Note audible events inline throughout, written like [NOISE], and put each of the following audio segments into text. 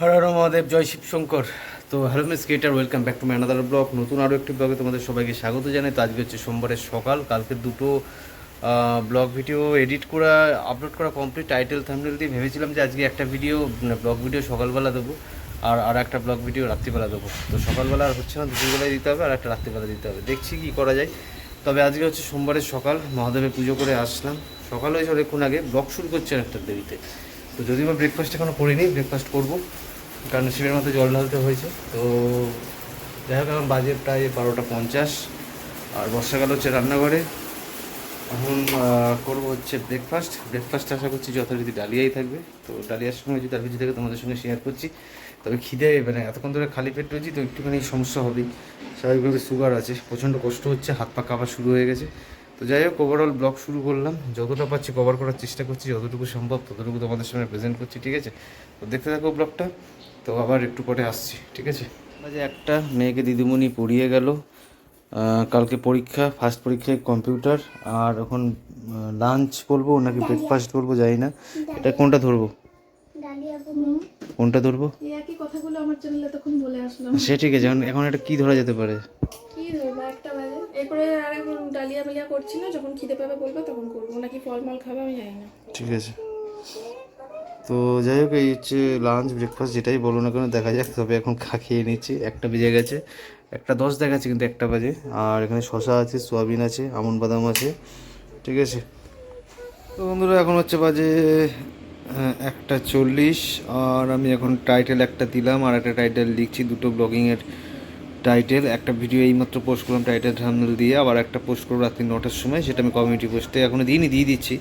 হর মহাদেব, জয় শিব শঙ্কর তো hello miss creator welcome back to my another vlog নতুন আরও একটি ব্লগে তোমাদের সবাইকে স্বাগত জানাই। তো আজকে হচ্ছে সোমবারের সকাল, কালকে দুটো ব্লগ ভিডিও এডিট করা আপলোড করা কমপ্লিট টাইটেল থাম্বনেল দিয়ে ভেবেছিলাম যে আজকে একটা ভিডিও ব্লগ ভিডিও সকালবেলা দেবো, আর আর একটা ব্লগ ভিডিও রাত্রিবেলা দেবো। তো সকালবেলা আর হচ্ছে না, দুপুরবেলায় দিতে হবে, আর একটা রাত্রিবেলা দিতে হবে। দেখছি কি করা যায়। তবে আজকে হচ্ছে সোমবারের সকাল, মহাদেবের পুজো করে আসলাম। সকাল হয়েছে অনেকক্ষণ আগে ব্লগ শুরু করছে একটা দেরিতে। তো যদিও বা ব্রেকফাস্ট এখনও করিনি ব্রেকফাস্ট করব। কারণ শিবের মতো জল ঢালতে হয়েছে। তো যাই হোক, এখন বাজে প্রায় বারোটা পঞ্চাশ। আর বর্ষাকাল হচ্ছে রান্নাঘরে। এখন করব হচ্ছে ব্রেকফাস্ট ব্রেকফাস্ট আশা করছি যথারীতি ডালিয়াই থাকবে। তো ডালিয়ার সঙ্গে যদি আর কিছু থেকে, তোমাদের সঙ্গে শেয়ার করছি। তবে খিদে মানে এতক্ষণ ধরে খালি পেট রয়েছি, তো একটুখানি সমস্যা হবেই। স্বাভাবিকভাবে সুগার আছে, প্রচণ্ড কষ্ট হচ্ছে হাত পা কাঁপা শুরু হয়ে গেছে। তো যাই হোক ওভারঅল ব্লগ শুরু করলাম। যতটা পাচ্ছি কভার করার চেষ্টা করছি যতটুকু সম্ভব ততটুকু তোমাদের সামনে প্রেজেন্ট করছি ঠিক আছে? তো দেখতে থাকো ব্লগটা তো আবার একটু পরে আসছি ঠিক আছে? যে একটা মেয়েকে দিদিমণি পড়িয়ে গেল। কালকে পরীক্ষা ফার্স্ট পরীক্ষায় কম্পিউটার আর এখন লাঞ্চ করব নাকি ব্রেকফাস্ট করব জানি না। এটা কোনটা ধরবো? কোনটা ধরবো? এই একই কথাগুলো আমার চ্যানেলে তখন বলে আসলাম। সে ঠিক আছে এখন এটা কি ধরা যেতে পারে কি ধরবো একটা বাজে এরপরে আর এখন ডালিয়া মালিয়া করছি না যখন খিদে পাবে বলবে তখন করব। নাকি ফল মল খাবে আমি জানি না। ঠিক আছে। তো যাই হোক, এই হচ্ছে লাঞ্চ ব্রেকফাস্ট যেটাই বলো না কেন, দেখা যাক। তবে এখন খা খেয়ে নিচ্ছি। একটা বেজে গেছে, একটা দশ দেখাচ্ছে কিন্তু একটা বাজে। আর এখানে শশা আছে, সোয়াবিন আছে, আমন বাদাম আছে। ঠিক আছে। তো বন্ধুরা, এখন হচ্ছে বাজে একটা চল্লিশ। আর আমি এখন টাইটেল একটা দিলাম। আর একটা টাইটেল লিখছি দুটো ব্লগিংয়ের টাইটেল একটা ভিডিও এইমাত্র পোস্ট করলাম টাইটেল থাম্বনেল দিয়ে আবার একটা পোস্ট করব রাত্রি নটার সময় সেটা আমি কমিউনিটি পোস্টে এখনও দিইনি দিয়ে দিচ্ছি।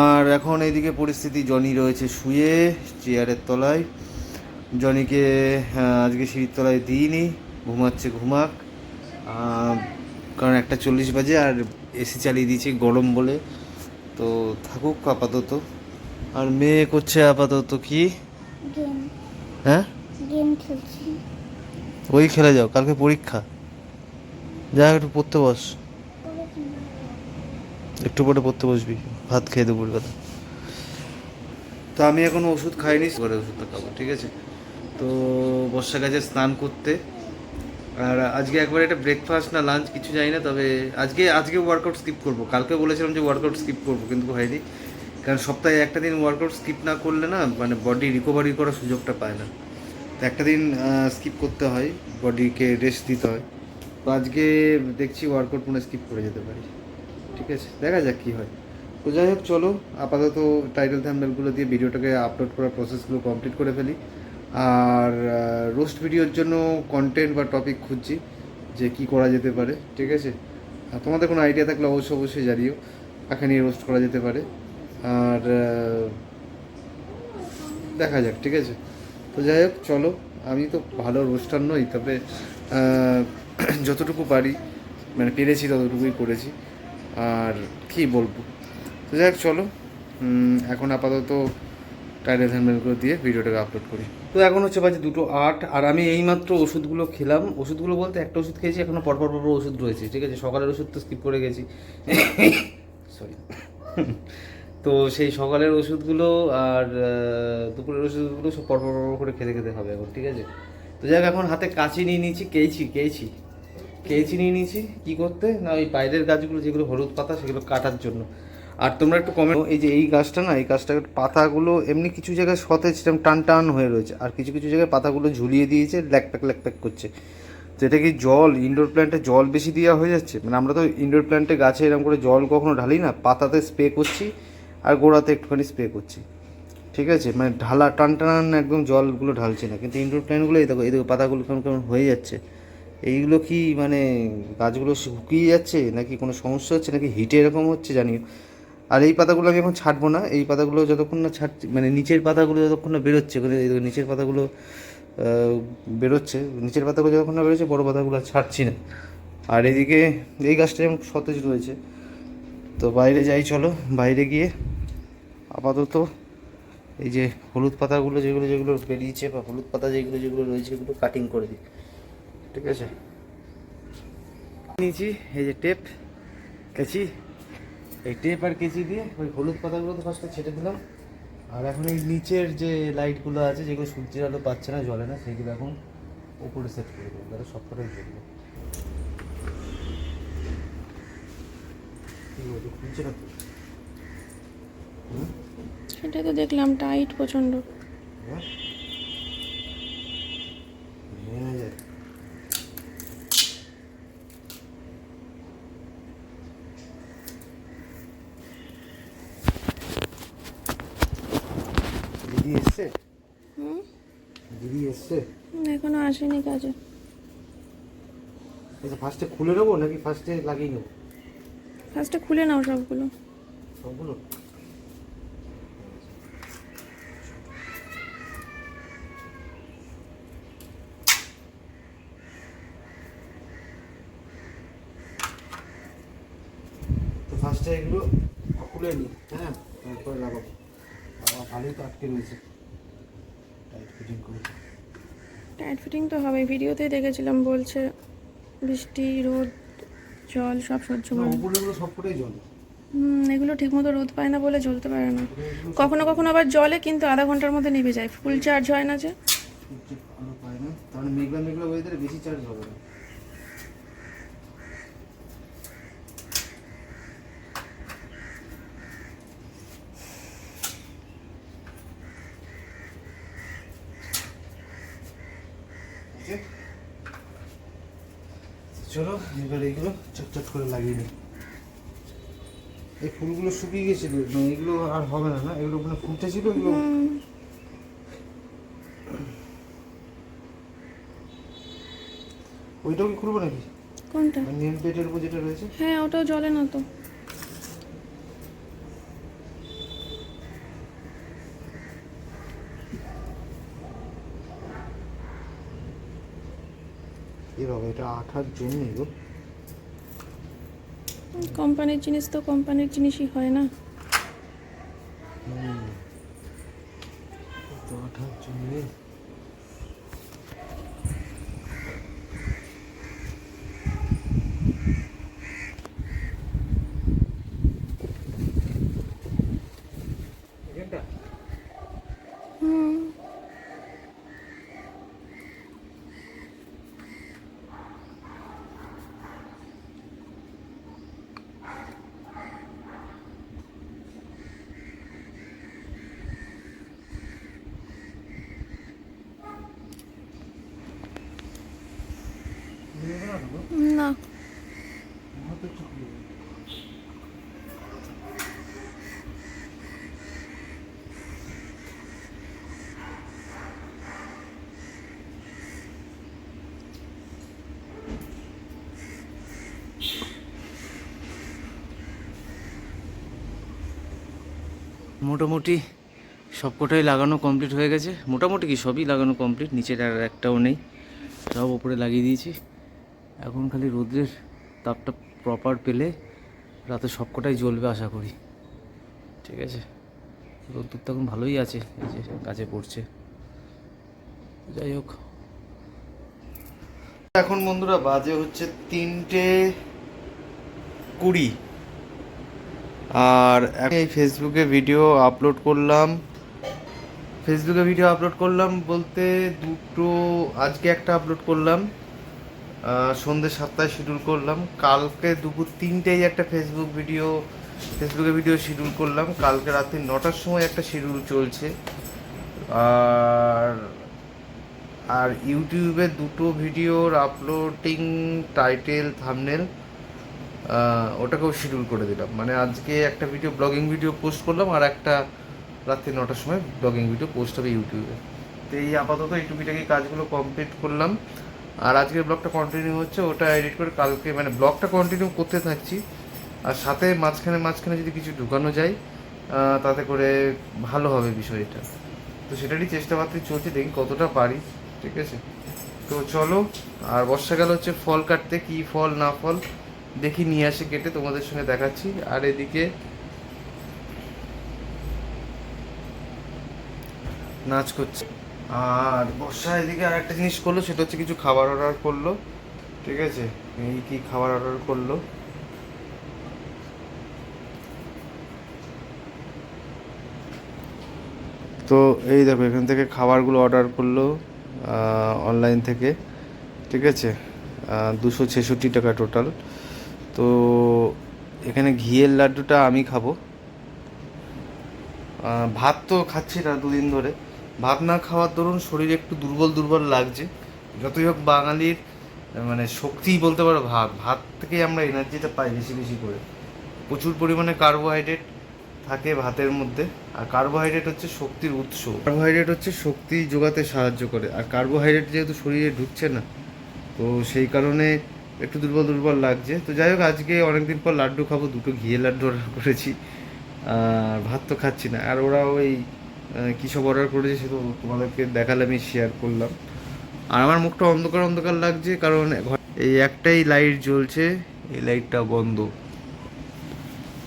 আর এখন এইদিকে পরিস্থিতি জনি রয়েছে শুয়ে চেয়ারের তলায়। জনিকে আজকে সিঁড়ির তলায় দিইনি ঘুমাচ্ছে ঘুমাক। কারণ একটা চল্লিশ বাজে আর এসি চালিয়ে দিয়েছি গরম বলে। তো থাকুক আপাতত। আর মেয়ে করছে আপাতত কি? হ্যাঁ? গেম খেলছি। ওই খেলে যাও, কালকে পরীক্ষা। যা একটু পড়তে বস। একটু পরে পড়তে বসবি, ভাত খেয়ে দেবো কথা তো আমি এখন ওষুধ খাইনি পরে ওষুধটা খাব, ঠিক আছে? তো বর্ষা গেছে স্নান করতে। আর আজকে একবার এটা ব্রেকফাস্ট না লাঞ্চ কিছু জানি না, তবে আজকে আজকে ওয়ার্কআউট স্কিপ করব। কালকে বলেছিলাম যে ওয়ার্কআউট স্কিপ করব, কিন্তু হয়নি। কারণ সপ্তাহে একটা দিন ওয়ার্কআউট স্কিপ না করলে না মানে বডি রিকভারি করার সুযোগটা পায় না। তো একটা দিন স্কিপ করতে হয় বডিকে রেস্ট দিতে হয়। তো আজকে দেখছি ওয়ার্কআউট মনে স্কিপ করে যেতে পারি। ঠিক আছে, দেখা যাক কী হয়। তো যাই হোক, চলো, আপাতত টাইটেল থ্যাম্বেলগুলো দিয়ে ভিডিওটাকে আপলোড করার প্রসেসগুলো কমপ্লিট করে ফেলি। আর রোস্ট ভিডিওর জন্য কন্টেন্ট বা টপিক খুঁজছি, যে কি করা যেতে পারে, ঠিক আছে? আর তোমাদের কোনো আইডিয়া থাকলে অবশ্যই অবশ্যই জানিও। কাকে নিয়ে রোস্ট করা যেতে পারে। আর দেখা যাক, ঠিক আছে? তো যাই হোক, চলো। আমি তো ভালো রোস্টার নই, তবে [CLEARS THROAT] যতটুকু পারি মানে পেরেছি ততটুকুই করেছি। আর কি বলব? তো যাই হোক, চলো। এখন আপাতত টাইটেল হ্যান্ডমেলগুলো দিয়ে ভিডিওটাকে আপলোড করি। তো এখন হচ্ছে বাজে দুটো আট, আর আমি এইমাত্র ওষুধগুলো খেলাম। ওষুধগুলো বলতে একটা ওষুধ খেয়েছি এখনও পরপর পরপর ওষুধ রয়েছে, ঠিক আছে? সকালের ওষুধ তো স্কিপ করে গেছি। [COUGHS] সরি তো সেই সকালের ওষুধগুলো আর দুপুরের ওষুধগুলো সব পরপর করে খেতে খেতে হবে এখন, ঠিক আছে? তো যাই হোক, এখন হাতে কাঁচি নিয়ে নিয়েছি কেইছি কেইছি কেইছি নিয়ে নিয়েছি, কী করতে? না, ওই বাইরের গাছগুলো যেগুলো হলুদ পাতা সেগুলো কাটার জন্য। আর তোমরা একটু কমেন্ট এই যে এই গাছটা না, এই গাছটার পাতাগুলো এমনি কিছু জায়গায় সতেজ টান টান হয়ে রয়েছে, আর কিছু কিছু জায়গায় পাতাগুলো ঝুলিয়ে দিয়েছে ল্যাকপ্যাক ল্যাকপ্যাক করছে। তো এটা কি জল? ইনডোর প্ল্যান্টে জল বেশি দেওয়া হয়ে যাচ্ছে? মানে আমরা তো ইনডোর প্ল্যান্টে গাছে এরকম করে জল কখনো ঢালি না, পাতাতে স্প্রে করছি আর গোড়াতে একটুখানি স্প্রে করছি। ঠিক আছে? মানে ঢালা, টান টান একদম জলগুলো ঢালছে না। কিন্তু ইনডোর প্ল্যান্টগুলো এই দেখো এই দেখো পাতাগুলো কেমন কেমন হয়ে যাচ্ছে। এইগুলো কি মানে গাছগুলো শুকিয়ে যাচ্ছে? নাকি কোনো সমস্যা হচ্ছে? নাকি হিটে এরকম হচ্ছে? জানিও আর এই পাতাগুলো আমি এখন ছাড়বো না। এই পাতাগুলো যতক্ষণ না ছাড় মানে নিচের পাতাগুলো যতক্ষণ না বেরোচ্ছে মানে নিচের পাতাগুলো বেরোচ্ছে, নিচের পাতাগুলো যতক্ষণ না বেরোচ্ছে, বড় পাতাগুলো ছাড়ছি না। আর এদিকে এই গাছটা যেমন সতেজ রয়েছে তো বাইরে যাই, চলো, বাইরে গিয়ে আপাতত এই যে হলুদ পাতাগুলো যেগুলো যেগুলো বেরিয়েছে বা হলুদ পাতা যেগুলো যেগুলো রয়েছে, এগুলো কাটিং করে দিই, ঠিক আছে? নিয়েছি এই যে টেপ কেচি, এই টেপ আর কেচি দিয়ে ওই হলুদ পাতাগুলো তো ফার্স্টে ছেটে দিলাম। আর এখন এই নিচের যে লাইটগুলো আছে, যেগুলো সূর্যের আলো পাচ্ছে না জ্বলে না, সেগুলো এখন উপরে সেট করে দেবো, তাহলে সবকটাই জ্বলবে না তো? দেখলাম টাইট প্রচণ্ড। না দিদি এসছে? হুম? দিদি এসছে? এখনও আসেনি কাজে। আচ্ছা ফার্স্টে খুলে নেব নাকি ফার্স্টে লাগিয়ে নেব? ফার্স্টে খুলে নাও সবগুলো। সবগুলো? তো ফার্স্টে এগুলো খুলে নিই হ্যাঁ? তারপরে লাগাবো। বাবা ভালোই তো আটকে রয়েছে। টাইট ফিটিং করে। টাইট ফিটিং তো হবে ভিডিওতেই দেখেছিলাম বলছে বৃষ্টি রোদ জল সব সহ্য করে এগুলো ঠিকমতো রোদ পায় না বলে জ্বলতে পারে না। কখনো কখনো আবার জলে কিন্তু আধা ঘণ্টার মধ্যে নিভে যায়। ফুল চার্জ হয় না যে। পায় না। তার মানে মেঘলা মেঘলা ওয়েদারে বেশি চার্জ হবে না। চলো এবার এইগুলো চটচট করে লাগিয়ে দিই এই ফুলগুলো শুকিয়ে গেছিল এগুলো আর হবে না না? এগুলো মানে ফুটেছিল এগুলো? ওইটাও কি খুলবো নাকি? কোনটা? নিয়ম পেটের উপর যেটা রয়েছে? হ্যাঁ ওটাও জলে না তো। এটা আঠার জন্য গো কোম্পানির জিনিস তো কোম্পানির জিনিসই হয় না। হুম। তো আঠার জন্য না। মোটামুটি সবকটাই লাগানো কমপ্লিট হয়ে গেছে। মোটামুটি কি সবই লাগানো কমপ্লিট, নিচের আর একটাও নেই। সব ওপরে লাগিয়ে দিয়েছি। এখন খালি রোদ্রের তাপটা প্রপার পেলে রাতে সবকটাই জ্বলবে আশা করি। ঠিক আছে? রোদ্দুর তো এখন ভালোই আছে, এই যে গাছে পড়ছে। যাই হোক। এখন বন্ধুরা বাজে হচ্ছে তিনটে কুড়ি। আর এই ফেসবুকে ভিডিও আপলোড করলাম। ফেসবুকে ভিডিও আপলোড করলাম বলতে দুটো, আজকে একটা আপলোড করলাম। সন্ধ্যে সাতটায় শিডিউল করলাম। কালকে দুপুর তিনটেই একটা ফেসবুক ভিডিও ফেসবুকে ভিডিও শিডিউল করলাম। কালকে রাত্রি নটার সময় একটা শিডিউল চলছে। আর আর ইউটিউবে দুটো ভিডিওর আপলোডিং টাইটেল থামনেল ওটাকেও শিডিউল করে দিলাম। মানে আজকে একটা ভিডিও ব্লগিং ভিডিও পোস্ট করলাম আর একটা রাত্রি নটার সময় ব্লগিং ভিডিও পোস্ট হবে ইউটিউবে তো এই আপাতত এই টুকিটাকি কাজগুলো কমপ্লিট করলাম। আর আজকের ব্লগটা কন্টিনিউ হচ্ছে, ওটা এডিট করে কালকে মানে ব্লগটা কন্টিনিউ করতে থাকছি। আর সাথে মাঝখানে মাঝখানে যদি কিছু ঢুকানো যায় তাতে করে ভালো হবে বিষয়টা। তো সেটারই চেষ্টা করতে চলছে, দেখি কতটা পারি, ঠিক আছে? তো চলো, আর বর্ষাকাল হচ্ছে ফল কাটতে, কি ফল, না ফল, দেখি নিয়ে আসে কেটে, তোমাদের সঙ্গে দেখাচ্ছি। আর এদিকে নাচ করছে। আর বর্ষা এদিকে আর একটা জিনিস করল, সেটা হচ্ছে কিছু খাবার অর্ডার করল। ঠিক আছে? এই কি খাবার অর্ডার করল? তো এই দেখো, এখান থেকে খাবারগুলো অর্ডার করল অনলাইন থেকে। ঠিক আছে? দুশো ছেষট্টি টাকা টোটাল তো এখানে ঘিয়ের লাড্ডুটা আমি খাব। ভাত তো খাচ্ছি না দুদিন ধরে। ভাত না খাওয়ার দরুন শরীর একটু দুর্বল দুর্বল লাগছে। যতই হোক বাঙালির মানে শক্তি বলতে পারো ভাত। ভাত থেকেই আমরা এনার্জিটা পাই বেশি বেশি করে। প্রচুর পরিমাণে কার্বোহাইড্রেট থাকে ভাতের মধ্যে। আর কার্বোহাইড্রেট হচ্ছে শক্তির উৎস। কার্বোহাইড্রেট হচ্ছে শক্তি যোগাতে সাহায্য করে। আর কার্বোহাইড্রেট যেহেতু শরীরে ঢুকছে না, তো সেই কারণে একটু দুর্বল দুর্বল লাগছে। তো যাই হোক, আজকে অনেকদিন পর লাড্ডু খাব, দুটো ঘিয়ে লাড্ডু অর্ডার করেছি। আর ভাত তো খাচ্ছি না। আর ওরা ওই কী সব অর্ডার করেছি সে তো তোমাদেরকে দেখালে আমি শেয়ার করলাম। আর আমার মুখটা অন্ধকার অন্ধকার লাগছে, কারণ এই একটাই লাইট জ্বলছে, এই লাইটটা বন্ধ।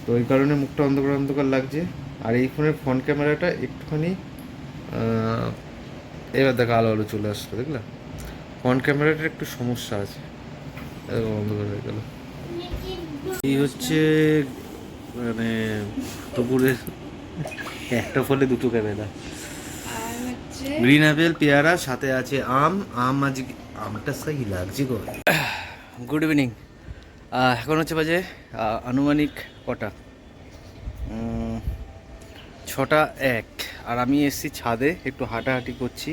তো এই কারণে মুখটা অন্ধকার অন্ধকার লাগছে। আর এই ফোনের ফ্রন্ট ক্যামেরাটা একটুখানি এবার দেখা আলো আলো চলে আসলো দেখলাম ফ্রন্ট ক্যামেরাটার একটু সমস্যা আছে। অন্ধকার হয়ে গেল। এই হচ্ছে মানে দুপুরের একটা ফলে দুটো ক্যামেরা। আর হচ্ছে গ্রিন অ্যাপেল পেয়ারা সাথে আছে আম। আম আজকে আমটা সাই লাগছে গো। গুড ইভিনিং এখন হচ্ছে বাজে আনুমানিক কটা? ছটা এক। আর আমি এসেছি ছাদে একটু হাঁটাহাঁটি করছি।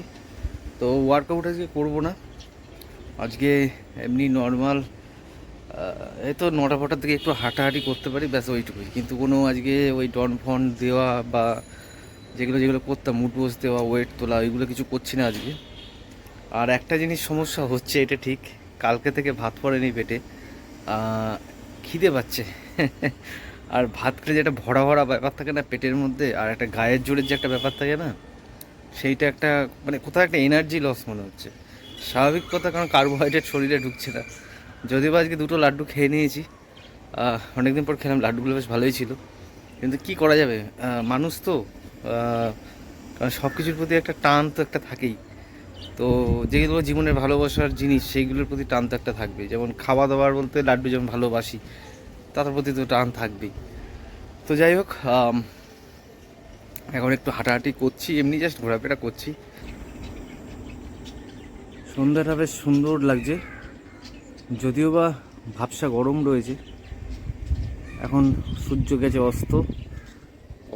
তো ওয়ার্কআউট আজকে করব না। আজকে এমনি নর্মাল এই তো নটা ফটার দিকে একটু হাঁটাহাঁটি করতে পারি, ব্যাস ওইটুকুই। কিন্তু কোনো আজকে ওই ডন ফন দেওয়া বা যেগুলো যেগুলো করতাম, মুড বোস দেওয়া, ওয়েট তোলা, ওইগুলো কিছু করছি না আজকে। আর একটা জিনিস সমস্যা হচ্ছে, এটা ঠিক, কালকে থেকে ভাত পড়েনি পেটে। খিদে পাচ্ছে। [LAUGHS] আর ভাত খেলে যে একটা ভরা ভরা ব্যাপার থাকে না পেটের মধ্যে, আর একটা গায়ের জোরের যে একটা ব্যাপার থাকে না, সেইটা একটা মানে কোথাও একটা এনার্জি লস মনে হচ্ছে। স্বাভাবিক কথা, কারণ কার্বোহাইড্রেট শরীরে ঢুকছে না। যদিও আজকে দুটো লাড্ডু খেয়ে নিয়েছি অনেকদিন পর খেলাম, লাড্ডুগুলো বেশ ভালোই ছিল। কিন্তু কি করা যাবে? মানুষ তো সব কিছুর প্রতি একটা টান তো একটা থাকেই। তো যেগুলো জীবনের ভালোবাসার জিনিস, সেইগুলোর প্রতি টান তো একটা থাকবে যেমন খাওয়া দাওয়ার বলতে লাড্ডু যেমন ভালোবাসি, তার প্রতি তো টান থাকবেই। তো যাই হোক এখন একটু হাঁটাহাঁটি করছি, এমনি জাস্ট ঘোরাফেরা করছি। সন্ধ্যাটা বেশ সুন্দর লাগছে। যদিও বা ভাবসা গরম রয়েছে, এখন সূর্য গেছে অস্ত।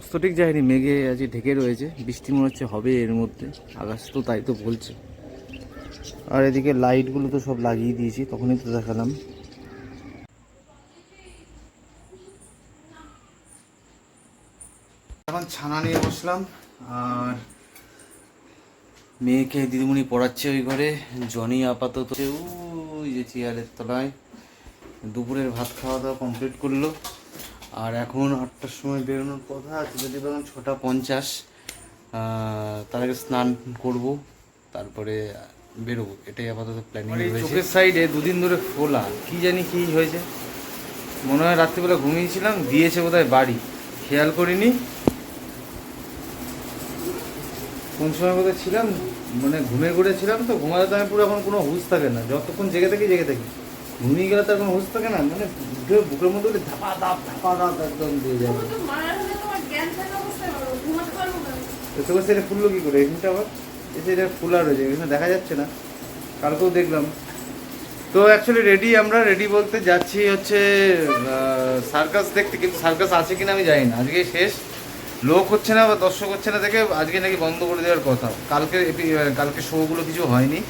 অস্ত ঠিক যায়নি, মেঘে আজকে ঢেকে রয়েছে, বৃষ্টি মনে হচ্ছে হবে এর মধ্যে, আকাশ তো তাই তো বলছে। আর এদিকে লাইটগুলো তো সব লাগিয়ে দিয়েছি, তখনই তো দেখালাম। এখন ছানা নিয়ে বসলাম, আর মেয়েকে দিদিমণি পড়াচ্ছে ওই ঘরে, জনি আপাতত। ওই যে চেয়ারের তলায় দুপুরের ভাত খাওয়া দাওয়া কমপ্লিট করল। আর এখন আটটার সময় বেরোনোর কথা আছে যদি বলেন ছটা পঞ্চাশ। তার আগে স্নান করব তারপরে বেরোবো এটাই আপাতত প্ল্যানিং চোখের সাইডে দুদিন ধরে ফোলা কি জানি কি হয়েছে। মনে হয় রাত্রিবেলা ঘুমিয়েছিলাম দিয়েছে বোধহয় বাড়ি। খেয়াল করিনি। কোন সময় কোথায় ছিলাম? মানে ঘুমে ঘুরে ছিলাম তো ঘুমাতে তো আমি পুরো এখন কোনো হুঁশ থাকে না। যতক্ষণ জেগে থাকি জেগে থাকি। ঘুমিয়ে গেলে তার কোনো হুঁশ থাকে না মানে বুকে বুকের মধ্যে উঠে ধাপা ধাপ ধাপা ধাপ একদম দিয়ে যাবে তো সেটা ফুললো কী করে? এখানটা আবার এসে এটা ফুলা রয়েছে এখানে দেখা যাচ্ছে না। কালকেও দেখলাম। তো অ্যাকচুয়ালি রেডি আমরা রেডি বলতে যাচ্ছি হচ্ছে সার্কাস দেখতে কিন্তু সার্কাস আছে কিনা আমি জানি না। আজকে শেষ। লোক হচ্ছে না বা দর্শক হচ্ছে না দেখে আজকে নাকি বন্ধ করে দেওয়ার কথা কালকে কালকে শোগুলো কিছু হয়নি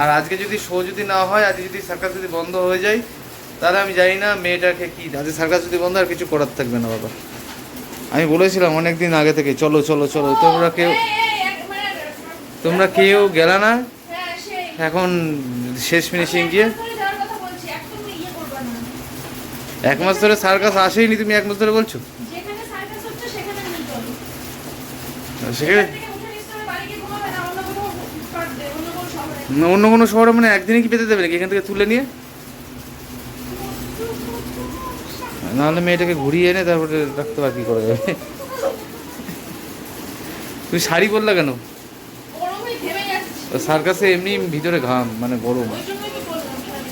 আর আজকে যদি শো যদি না হয়, আজকে যদি সার্কাস যদি বন্ধ হয়ে যায়, তাহলে আমি জানি না মেয়েটাকে কি আজকে সার্কাস যদি বন্ধ আর কিছু করার থাকবে না বাবা আমি বলেছিলাম অনেক দিন আগে থেকে, চলো চলো চলো, তোমরা কেউ। তোমরা কেউ গেলা না এখন শেষ ফিনিশিং গিয়ে। এক মাস ধরে সার্কাস আসেইনি তুমি, এক মাস ধরে বলছো যেখানে সার্কাস হচ্ছে সেখানে নিয়ে চলো। সেখানে অন্য কোনো part দে, অন্য কোনো শহরে। মানে একদিনই কি পেতে দেবে নাকি? এখান থেকে তুলে নিয়ে? নাহলে মেয়েটাকে ঘুরিয়ে এনে তারপরে রাখতে পার কি করা যাবে? তুমি শাড়ি পরলা কেন? সার্কাসে এমনি ভিতরে ঘাম মানে গরম ওই জন্যই তো বললাম, শাড়ি।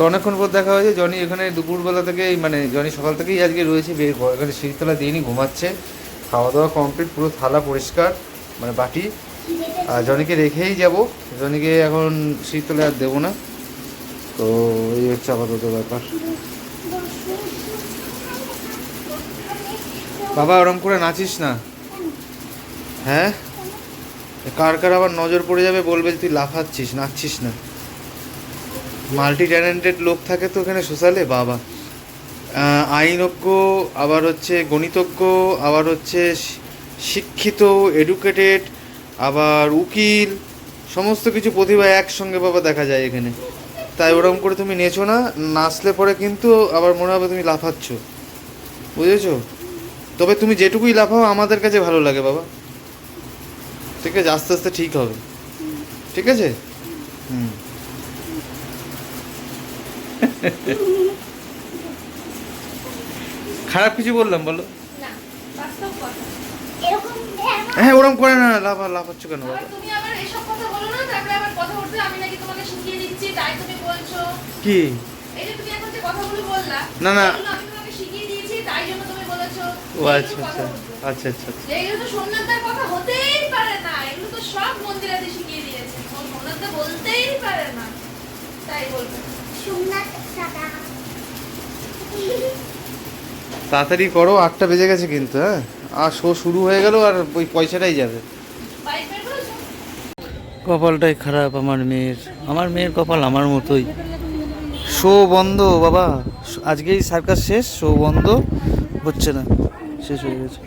তো অনেকক্ষণ পর দেখা হয়েছে, জনি এখানে দুপুরবেলা থেকেই মানে জনি সকাল থেকেই আজকে রয়েছে বের এখানে শীতলা দিনই ঘুমাচ্ছে। খাওয়া দাওয়া কমপ্লিট পুরো থালা পরিষ্কার মানে বাটি। আর জনিকে রেখেই যাব, জনিকে এখন শীতলে আর দেবো না। তো এই হচ্ছে আপাতত ব্যাপার। বাবা, ওরম করে নাচিস না। হ্যাঁ? কার কার আবার নজর পড়ে যাবে, বলবে তুই লাফাচ্ছিস, নাচছিস না। মাল্টি ট্যালেন্টেড লোক থাকে তো এখানে সোশ্যালে? বাবা। আইনজ্ঞ, আবার হচ্ছে গণিতজ্ঞ, আবার হচ্ছে শিক্ষিত, এডুকেটেড, আবার উকিল, সমস্ত কিছু প্রতিভা একসঙ্গে বাবা দেখা যায় এখানে। তাই ওরকম করে তুমি নেছো না, নাচলে পরে কিন্তু আবার মনে হবে তুমি লাফাচ্ছ। বুঝেছ? তবে তুমি যেটুকুই লাফাও, আমাদের কাছে ভালো লাগে বাবা। ঠিক আছে? আস্তে আস্তে ঠিক হবে। ঠিক আছে? হুম। [LAUGHS] খারাপ কিছু বললাম বলো। হ্যাঁ ওরকম করে না কেন? তুমি আবার এসব কথা বলো না তারপরে আবার কথা উঠবে আমি নাকি তোমাকে শিখিয়ে দিচ্ছি তাই তুমি বলছো। কি? এই যে তুমি এখন যে কথাগুলো বললা না, না। আমি তোমাকে শিখিয়ে দিয়েছি তাই জন্য তুমি বলেছ। ও আচ্ছা আচ্ছা আচ্ছা আচ্ছা আচ্ছা। এগুলো তো সোমনাথদার কথা হতেই পারে না এগুলো তো সব মন্দিরাতে শিখিয়ে দিয়েছে। সোমনাথদা বলতেই পারে না তাই বলবে। সোমনাথ দাদা তাড়াতাড়ি করো আটটা বেজে গেছে কিন্তু হ্যাঁ? আর শো শুরু হয়ে গেল আর ওই পয়সাটাই যাবে। কপালটাই খারাপ আমার মেয়ের। আমার মেয়ের কপাল আমার মতোই। শো বন্ধ বাবা। আজকেই সার্কাস শেষ শো বন্ধ। হচ্ছে না। শেষ হয়ে গেছে।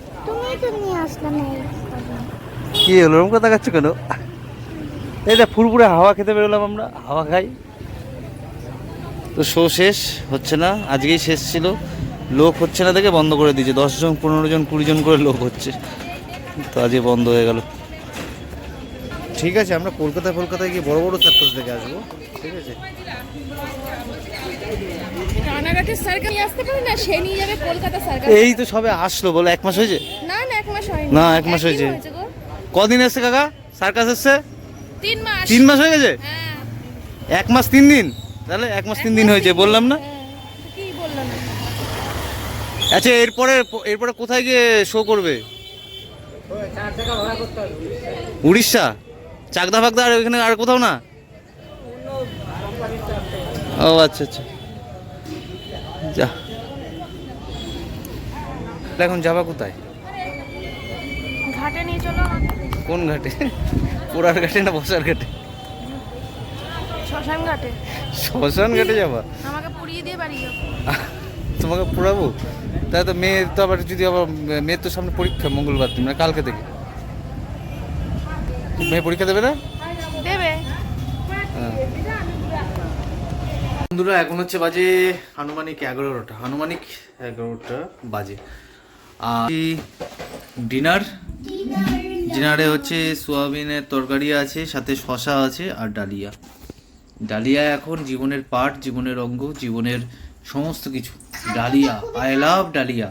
কি হলো? ওরকম কথা খাচ্ছ কেন? এই দেখ ফুরফুরে হাওয়া খেতে বেরোলাম আমরা। হাওয়া খাই। তো শো শেষ হচ্ছে না? আজকেই শেষ ছিল। লোক হচ্ছে না দেখে বন্ধ করে দিয়েছে। দশজন পনেরো জন কুড়ি জন করে লোক হচ্ছে। তো আজকে বন্ধ হয়ে গেল। ঠিক আছে আমরা কলকাতায় কলকাতায় গিয়ে বড় বড় সার্কাস দেখে আসব। ঠিক আছে? কলকাতা এই তো সবে আসলো বলে এক মাস হয়েছে? না না এক মাস হয়নি। না, এক মাস একদিন হয়েছে। কদিন এসছে কাকা? সার্কাস এসছে? তিন মাস হয়ে গেছে? হ্যাঁ। এক মাস তিন দিন? তাহলে এক মাস তিন দিন হয়েছে বললাম না? আচ্ছা এরপরে এরপরে কোথায় গিয়ে শো করবে? উড়িষ্যা? চাকদা ফাকদা আর ওইখানে আর কোথাও না? ও আচ্ছা আচ্ছা। যা। এখন যাবা কোথায়? ঘাটে নিয়ে চলো কোন ঘাটে? পোড়ার ঘাটে না বসার ঘাটে? শ্মশান ঘাটে শ্মশান ঘাটে যাবা আমাকে পুড়িয়ে দিয়ে বাড়ি যাও। তোমাকে পড়াবো? তাহলে তো মেয়ের তো আবার যদি আবার মেয়ের তো সামনে পরীক্ষা মঙ্গলবার দিন মানে কালকে থেকে মেয়ে পরীক্ষা দেবে না? দেবে। হ্যাঁ। বন্ধুরা এখন হচ্ছে বাজে আনুমানিক এগারোটা আনুমানিক এগারোটা বাজে। আর ডিনার ডিনারে হচ্ছে সোয়াবিনের তরকারি আছে সাথে শশা আছে আর ডালিয়া। ডালিয়া এখন জীবনের পার্ট জীবনের অঙ্গ জীবনের সমস্ত কিছু। Dalia. I love Dalia.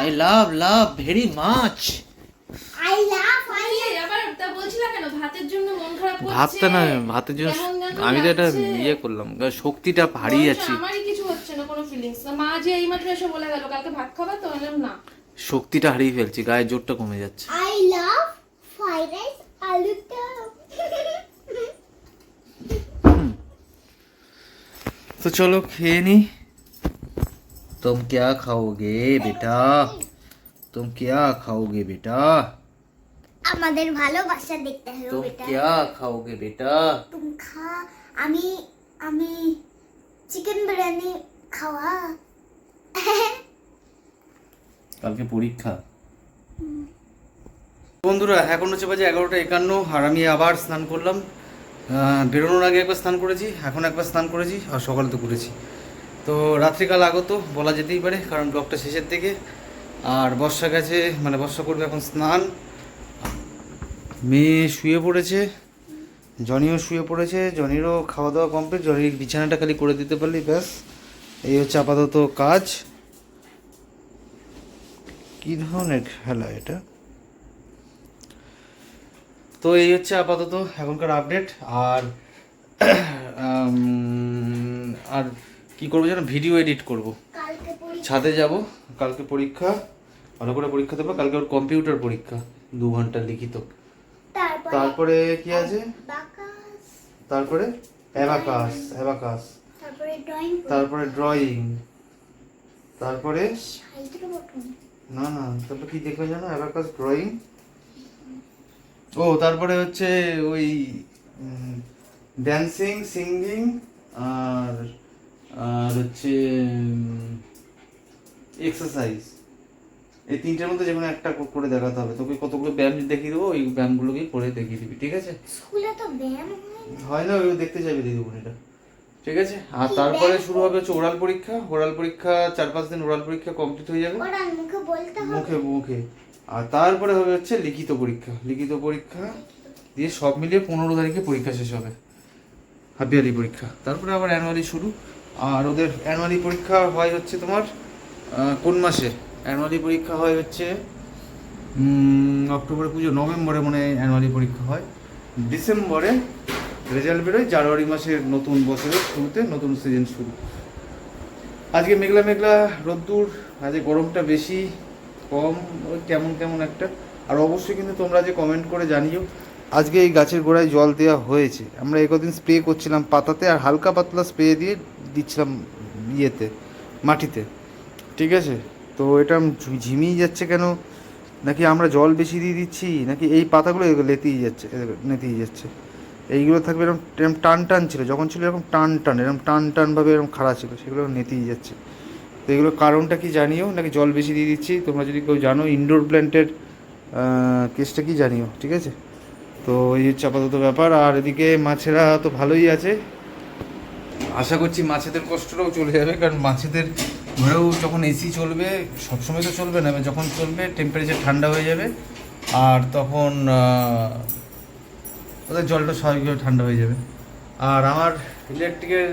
I love love very much I laugh, I আবার তা বলছিলাম কেন? ভাতের জন্য মন খারাপ করছে। ভাতটা না ভাতের জন্য আমি তো এটা ইয়ে করলাম শক্তিটা হারিয়ে যাচ্ছি। আমারই কিছু হচ্ছে না কোনো ফিলিংস মা যে এইমাত্র এসে বলে গেল কালকে ভাত খাবা তো? এলাম না। শক্তিটা হারিয়ে ফেলছি গায়ের জোরটা কমে যাচ্ছে। Aloo तो चलो খেয়ে नहीं तुम क्या खाओगे बेटा? तुम क्या खाओगे बेटा? আমাদের ভালোবাসা দেখতে হবে তুম খা আমি আমি চিকেন বিরিয়ানি খাওয়া। কালকে পরীক্ষা। বন্ধুরা এখন হচ্ছে বাজে এগারোটা একান্ন আর আমি আবার স্নান করলাম। বেরোনোর আগে একবার স্নান করেছি, এখন একবার স্নান করেছি আর সকালে তো করেছি তো রাত্রিকাল আগত বলা যেতেই পারে, কারণ ব্লগটা শেষের দিকে। আর বর্ষা গেছে মানে বর্ষা করবে এখন স্নান। মেয়ে শুয়ে পড়েছে, জনিও শুয়ে পড়েছে, জনিরও খাওয়া দাওয়া কমপ্লিট জনির বিছানাটা খালি করে দিতে পারলি, ব্যাস। এই হচ্ছে আপাতত কাজ। কী ধরনের খেলা এটা? তো এই হচ্ছে আপাতত এখনকার আপডেট আর আর কি করব যেন? ভিডিও এডিট করব। ছাদে যাব কালকে পরীক্ষা ভালো করে পরীক্ষা দেবো কালকে ওর কম্পিউটার পরীক্ষা দু ঘণ্টা লিখিত। তারপরে কি আছে? তারপরে অ্যাবাকাস অ্যাবাকাস। তারপরে ড্রয়িং তারপরে না না তারপরে কি দেখবে জানো অ্যাবাকাস ড্রয়িং ও তারপরে হচ্ছে ওই ড্যান্সিং সিঙ্গিং আর আর হচ্ছে এক্সারসাইজ এই তিনটের মধ্যে যে কোনো একটা করে দেখাতে হবে। তোকে কতগুলো ব্যায়াম দেখিয়ে দেবো ওই ব্যায়ামগুলোকেই করে দেখিয়ে দিবি ঠিক আছে? স্কুলে তো ব্যায়াম হয় না। ওই দেখতে চাইবে দিদিমণিটা ঠিক আছে? আর তারপরে শুরু হবে হচ্ছে ওরাল পরীক্ষা। ওরাল পরীক্ষা চার পাঁচ দিন ওরাল পরীক্ষা কমপ্লিট হয়ে যাবে। মুখে মুখে। আর তারপরে হবে হচ্ছে লিখিত পরীক্ষা। লিখিত পরীক্ষা দিয়ে সব মিলিয়ে পনেরো তারিখে পরীক্ষা শেষ হবে। হাফ ইয়ারলি পরীক্ষা। তারপরে আবার অ্যানুয়ালি শুরু। আর ওদের অ্যানুয়ালি পরীক্ষা হয় হচ্ছে তোমার কোন মাসে? অ্যানুয়ালি পরীক্ষা হয় হচ্ছে অক্টোবরে পুজো, নভেম্বরে মনে হয় অ্যানুয়ালি পরীক্ষা হয়। ডিসেম্বরে রেজাল্ট বেরোয়, জানুয়ারি মাসের নতুন বছরের শুরুতে নতুন সিজন শুরু। আজকে মেঘলা মেঘলা রোদ্দুর, আজকে গরমটা বেশি। কম, কেমন কেমন একটা। আর অবশ্যই কিন্তু তোমরা যে কমেন্ট করে জানিও, আজকে এই গাছের গোড়ায় জল দেওয়া হয়েছে। আমরা একদিন স্প্রে করছিলাম পাতাতে আর হালকা পাতলা স্প্রে দিয়ে দিচ্ছিলাম ইয়েতে, মাটিতে। ঠিক আছে? তো এটা ঝিমিয়ে যাচ্ছে কেন? নাকি আমরা জল বেশি দিয়ে দিচ্ছি? নাকি এই পাতাগুলো লেতেই যাচ্ছে নেতেই যাচ্ছে? এইগুলো থাকবে এরকম এরকম টান টান ছিল। যখন ছিল এরকম টান টান এরকম টান টানভাবে এরকম খাড়া ছিল, সেগুলো নেতেই যাচ্ছে। তো এগুলোর কারণটা কি জানিও? নাকি জল বেশি দিয়ে দিচ্ছি? তোমরা যদি কেউ জানো ইনডোর প্ল্যান্টের কেসটা কি জানিও? ঠিক আছে? তো এই হচ্ছে আপাতত ব্যাপার। আর এদিকে মাছেরা তো ভালোই আছে। আশা করছি মাছেদের কষ্টটাও চলে যাবে, কারণ মাছেদের ঘরেও যখন এসি চলবে, সবসময় তো চলবে না, যখন চলবে টেম্পারেচার ঠান্ডা হয়ে যাবে। আর তখন ওদের জলটা স্বাভাবিকভাবে ঠান্ডা হয়ে যাবে। আর আমার ইলেকট্রিকের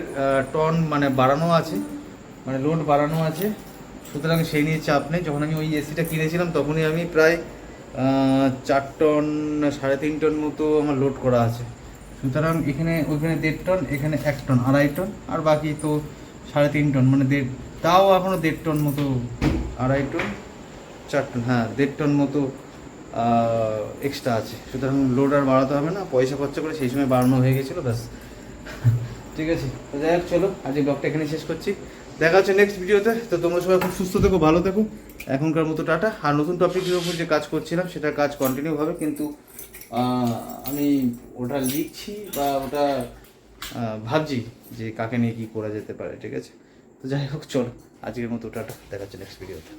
টন মানে বাড়ানো আছে। মানে লোড বাড়ানো আছে। সুতরাং সেই নিয়ে চাপ নেই। যখন আমি ওই এসিটা কিনেছিলাম, তখনই আমি প্রায় চার টন, সাড়ে তিন টন মতো আমার লোড করা আছে। সুতরাং এখানে ওইখানে দেড় টন, এখানে এক টন, আড়াই টন, আর বাকি তো সাড়ে তিন টন মানে দেড়, তাও এখনও দেড় টন মতো, আড়াই টন, চার টন হ্যাঁ দেড় টন মতো এক্সট্রা আছে। সুতরাং লোড আর বাড়াতে হবে না, পয়সা খরচা করে সেই সময় বাড়ানো হয়ে গেছিল, ব্যাস। ঠিক আছে? যাই হোক, চলো আজকে ব্লগটা এখানে শেষ করছি। দেখা হচ্ছে নেক্সট ভিডিওতে তো তোমরা সবাই খুব সুস্থ থেকো, ভালো থেকো। এখনকার মতো টাটা। আর নতুন টপিকের উপর যে কাজ করছিলাম সেটা কাজ কন্টিনিউ হবে। কিন্তু আমি ওটা লিখছি বা ওটা ভাবছি যে কাকে নিয়ে কী করা যেতে পারে, ঠিক আছে? তো যাই হোক, চল। আজকের মতো টাটা। দেখা হচ্ছে নেক্সট ভিডিওতে